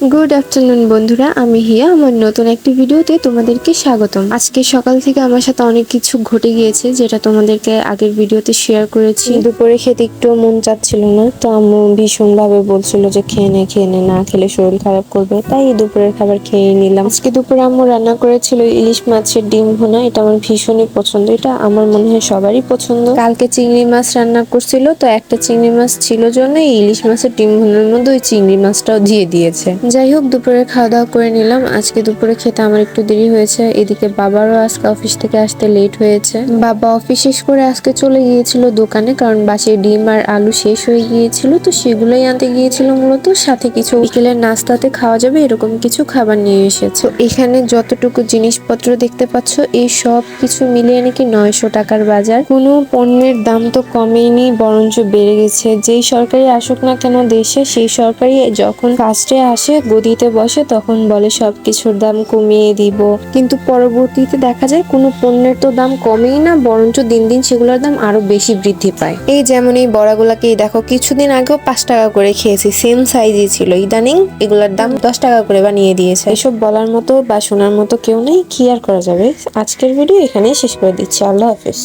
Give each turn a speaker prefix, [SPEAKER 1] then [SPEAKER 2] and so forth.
[SPEAKER 1] Good afternoon বন্ধুরা। আমি হিয়া। আমার নতুন একটি ভিডিওতে তোমাদেরকে স্বাগতম। আজকে সকাল থেকে আমার সাথে অনেক কিছু ঘটে গিয়েছে যেটা তোমাদেরকে আগের ভিডিওতে শেয়ার করেছি। দুপুরে খেতে একটু মন চাচ্ছিল না তো আম্মু ভীষণ ভাবে বলছিল যে খেয়ে নে খেয়ে নে না খেলে শরীর খারাপ করবে। তাই দুপুরের খাবার খেয়ে নিলাম। আজকে দুপুরে আম্মু রান্না করেছিল ইলিশ মাছের ডিম ভুনা এটা আমার ভীষণই পছন্দ। এটা আমার মনে হয় সবারই পছন্দ। কালকে চিংড়ি মাছ রান্না করছিল তো একটা চিংড়ি মাছ ছিল জন্য এই ইলিশ মাছের ডিম ভুনার মধ্যে ওই চিংড়ি মাছটাও দিয়ে দিয়েছে। যাই হোক, দুপুরে খাওয়া দাওয়া করে নিলাম। আজকে দুপুরে খেতে আমার একটু দেরি হয়েছে। এদিকে বাবারও আজকে অফিস থেকে আসতে লেট হয়েছে। বাবা অফিস শেষ করে আজকে চলে গিয়েছিল দোকানে, কারণ বাসে ডিম আর আলু শেষ হয়ে গিয়েছিল, তো সেগুলোই আনতে গিয়েছিল মূলত। সাথে কিছু বিকেলের নাস্তাতে খাওয়া যাবে, এরকম কিছু খাবার নিয়ে এসেছে। এখানে যতটুকু জিনিসপত্র দেখতে পাচ্ছ, এই সব কিছু মিলিয়ে নাকি নয়শো টাকার বাজার। কোনো পণ্যের দাম তো কমেনি বরঞ্চ বেড়ে গেছে। যেই সরকারি আসুক না কেন দেশে, সেই সরকারি যখন ফার্স্টে আসে গদিতে বসে তখন বলে সব কিছুর দাম কমিয়ে দিব। কিন্তু পরবর্তীতে দেখা যায়, কোনো পণ্যের তো দাম কমেই না, বরঞ্চ দিন দিন সেগুলোর দাম আরও বেশি বৃদ্ধি পায়। এই যেমন এই বড়াগুলাকেই দেখো, কিছুদিন আগেও পাঁচ টাকা করে খেয়েছি, সেম সাইজই ছিল। ইদানিং এগুলোর দাম দশ টাকা করে বানিয়ে দিয়েছে। এসব বলার মতো বা শোনার মতো কেউ নেই, কি আর করা যাবে? আজকের ভিডিও এখানেই শেষ করে দিচ্ছি। আল্লাহ হাফিজ।